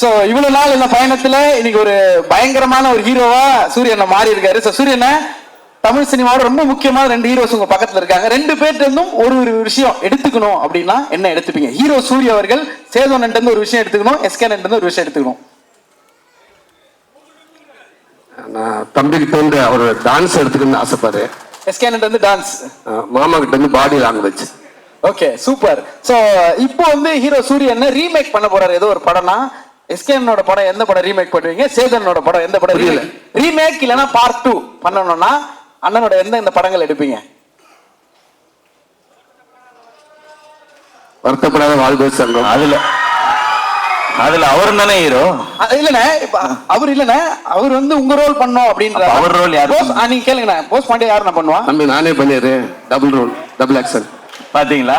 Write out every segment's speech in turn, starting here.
So இவ்வளவு நாள் இந்த பயணத்துல இன்னைக்கு ஒரு பயங்கரமான ஒரு ஹீரோவா சூரியனை மாறி இருக்காரு சூரியனை தமிழ் சினிமாவோட ரொம்ப முக்கியமான ரெண்டு ஹீரோஸ் உங்க பக்கத்துல இருக்காங்க ரெண்டு பேர்ட்ட இருந்தும் ஒரு ஒரு விஷயம் எடுத்துக்கணும் அப்படின்னா என்ன எடுத்துப்பீங்க ஹீரோ சூரிய அவர்கள் சேதோனன்ட்ட இருந்து ஒரு விஷயம் எடுத்துக்கணும் எஸ்கேனன்ட்ட இருந்து ஒரு விஷயம் எடுத்துக்கணும் நான் தம்பிக்கிட்ட இருந்து அவர் டான்ஸ் எடுத்துக்கணும்னு ஆசைப்பாரு எஸ்கேனன்ட்ட இருந்து டான்ஸ் மாமா கிட்ட இருந்து body language okay super so இப்போ வந்து ஹீரோ சூரியன் ரீமேக் பண்ண போறாரு ஏதோ ஒரு படம்னா எஸ்கேனோட படம் எந்த படம் ரீமேக் பண்ணுவீங்க? சேதனோட படம் எந்த படம் புரியல. ரீமேக் இல்லனா பார்ட் டூ பண்ணணும்னா அண்ணனோட எந்த இந்த படங்கள் எடுப்பீங்க? வருத்தப்படாத வாழ்வு சங்கம். அதுல அதுல அவரும் தானே ஹீரோ இல்லண்ணே இப்ப அவர் இல்லண்ணே அவர் வந்து உங்க ரோல் பண்ணோம் அப்படின்ற அப்ப அவர் role யாரு? போஸ் நீங்க கேளுங்கண்ணே போஸ் பாண்டியா யாரு நான் பண்ணுவா? தம்பி நானே பண்ணிடுறேன். டபுள் ரோல் டபுள் ஆக்ஷன் பாத்தீங்களா?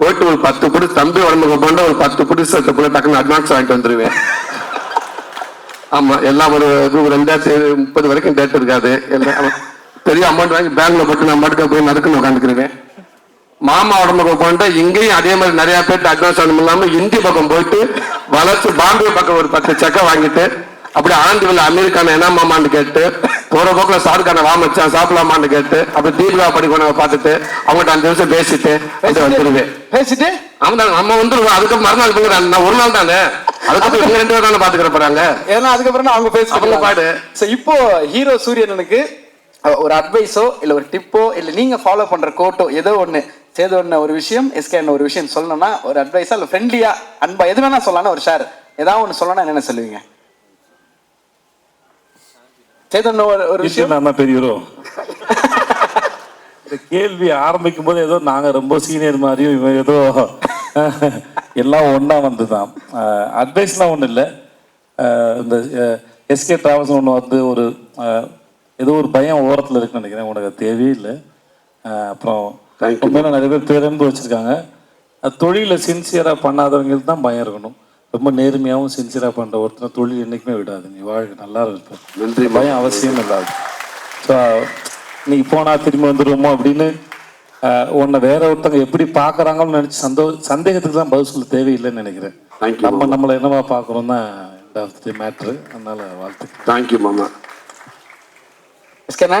போயிட்டு ஒரு பத்து புடி தம்பி உடம்புக்கு போண்டா ஒரு பத்து புடி சேர்த்து டக்குன்னு அட்வான்ஸ் வாங்கிட்டு வந்துருவேன். ஆமா எல்லாம் ஒரு இது ரெண்டாயிரத்தி முப்பது வரைக்கும் டேட் இருக்காது. எல்லாம் பெரிய அமௌண்ட் வாங்கி பேங்க்ல போட்டு நான் மட்டும் போய் நடக்குன்னு உட்காந்துக்கிறேன் மாமா உடம்புக்கு போண்டா இங்கேயும் அதே மாதிரி நிறைய பேர்ட்டு அட்வான்ஸ் ஆகணும் இல்லாம இந்தி பக்கம் போயிட்டு வளர்ச்சி பாம்பே பக்கம் ஒரு பத்து செக்கை வாங்கிட்டு அப்படி ஆண்டிவில் அமெரிக்கான என்ன மாமான்னு கேட்டு போற போக்குல ஷாருக்கான வா மச்சான் சாப்பிடலாமான்னு கேட்டு அப்படி தீபிகா படிக்கணும் பார்த்துட்டு அவங்ககிட்ட அஞ்சு நிமிஷம் பேசிட்டு வந்துருவேன் பேசிட்டு? அவன் நம்ம வந்துருவோம் அதுக்கு மறுநாள் போய் நான் ஒரு நாள் தானே? அதுக்கப்புறம் ரெண்டு பேரும் தானே பாத்துக்கிற போறாங்க? ஏன்னா அதுக்கப்புறம் அவங்க பேசுவாங்க பாடு. சோ இப்போ ஹீரோ சூரியனனுக்கு அஹ், ஒரு அட்வைஸோ இல்ல ஒரு டிப்போ இல்ல நீங்க ஃபாலோ பண்ற கோட்டோ ஏதோ ஒண்ணு சேது ஒண்ணு ஒரு விஷயம் எஸ்கே ஒரு விஷயம் சொல்லணும்னா ஒரு அட்வைஸா இல்ல ஃப்ரெண்ட்லியா அன்பா எது வேணா சொல்லலாம் ஒரு ஷேர் ஏதாவது ஒண்ணு சொல்லணும்னா என்னென்ன சொல்லுவீங்க? சேதன் ஒரு விஷயம்? நான் தான் பெரியவரோ இந்த கேள்வி ஆரம்பிக்கும் போது ஏதோ நாங்க ரொம்ப சீனியர் மாதிரியும் இவன் ஏதோ எல்லாம் ஒண்ணா வந்துதான். அட்வைஸ்லாம் ஒன்றும் இல்லை. இந்த எஸ்கே டிராவல்ஸ் ஒன்று வந்து ஒரு ஏதோ ஒரு பயம் ஓரத்தில் இருக்குன்னு நினைக்கிறேன். உனக்கு அது தேவையே இல்லை. அஹ், அப்புறம். உண்மையில நிறைய பேர் பேரன்பு வச்சிருக்காங்க. அது தொழிலை சின்சியராக பண்ணாதவங்களுக்கு தான் பயம் இருக்கணும். ரொம்ப நேர்மையாகவும் சின்சியராக பண்ணுற ஒருத்தர் தொழில் என்றைக்குமே விடாது. நீ வாழ்க்கை நல்லா இருப்ப நன்றி. பயம் அவசியம் இல்லாது. ஸோ இன்னைக்கு போனா திரும்பி வந்துடுவோமோ அப்படின்னு உன்னை வேற ஒருத்தவங்க எப்படி பார்க்கறாங்கன்னு நினைச்சு சந்தோ சந்தேகத்துக்கு தான் பதில் சொல்ல தேவையில்லைன்னு நினைக்கிறேன். நம்ம நம்மளை என்னவா பார்க்குறோம் தான் இந்த மேட்ரு அதனால வாழ்த்துக்கள். தேங்க்யூ மாமா எஸ்கேண்ணா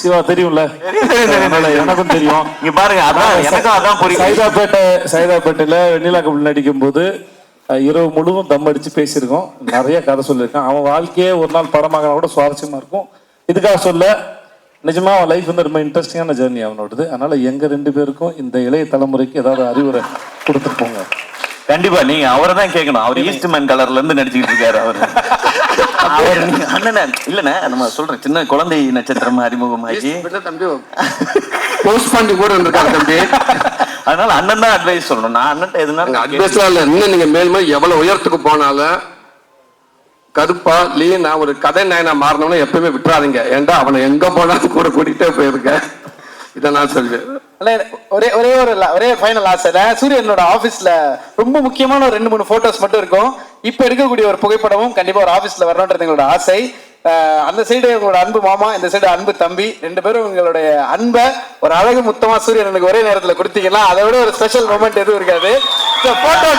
சிவா தெரியும்ல? எனக்கும் தெரியும். இங்க பாருங்க அதான் எனக்கும் அதான் புரியும். சைதாப்பேட்டை சைதாப்பேட்டையில வெண்ணிலா கபடி நடிக்கும் போது இரவு முழுவதும் தம் அடிச்சு பேசியிருக்கோம். நிறைய கதை சொல்லியிருக்கான். அவன் வாழ்க்கையே ஒரு நாள் படமாக கூட சுவாரஸ்யமா இருக்கும். இதுக்காக சொல்ல நிஜமா அவன் லைஃப் வந்து ரொம்ப இன்ட்ரெஸ்டிங்கான ஜேர்னி அவனோடது. அதனால எங்க ரெண்டு பேருக்கும் இந்த இளைய தலைமுறைக்கு ஏதாவது அறிவுரை கொடுத்துட்டு போங்க. கண்டிப்பா நீங்க அவரை தான் கேட்கணும். அவர் ஈஸ்ட் மேன் கலர்ல இருந்து நடிச்சுக்கிட்டு இருக்காரு அவரு. அவர் நீங்க அண்ணனே இல்லண்ணே நம்ம சொல்றேன் சின்ன குழந்தை நட்சத்திரம் அறிமுகமாகி. தம்பி போஸ்ட் பண்ணி கூட இருந்திருக்காரு தம்பி. அதனால அண்ணன் தான் அட்வைஸ் சொல்லணும். நான் அண்ணன் எதுனாலும் கேட்க- அட்வைஸ்லாம் இல்ல இன்னும் நீங்க மேலுமே எவ்வளவு உயரத்துக்கு போனாலும் கருப்பா லீனா ஒரு கதை நாயனா மாறினவன எப்பயுமே விட்டுறாதீங்க. ஏன்டா அவனை எங்க போனாலும் கூட கூட்டிகிட்டே போயிருக்கேன் இதை நான் சொல்வேன். ஒரே ஒரே ஒரு ஒரே ஃபைனல் ஆசை சூரியனோட ஆபீஸ்ல ரொம்ப முக்கியமான ஒரு ரெண்டு மூணு போட்டோஸ் மட்டும் இருக்கும். இப்ப எடுக்கக்கூடிய ஒரு புகைப்படமும் கண்டிப்பா ஒரு ஆபீஸ்ல வரணுன்றது எங்களோட ஆசை. அந்த சைடு உங்களோட அன்பு மாமா இந்த சைடு அன்பு தம்பி. ரெண்டு பேரும் உங்களுடைய அன்பை ஒரு அழகு முத்தமா சூரியனுக்கு ஒரே நேரத்துல கொடுத்தீங்கன்னா அதை விட ஒரு ஸ்பெஷல் மூமெண்ட் எதுவும் இருக்காது. போட்டோ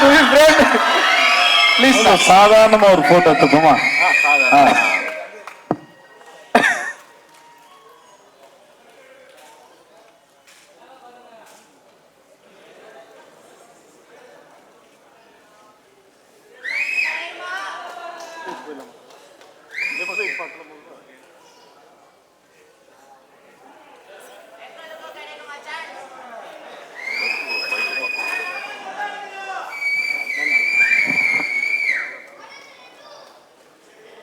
ப்ளீஸ் சாதாரணமா ஒரு போட்டோ எடுத்துப்போமா ஆ. Devo fare lo montagna.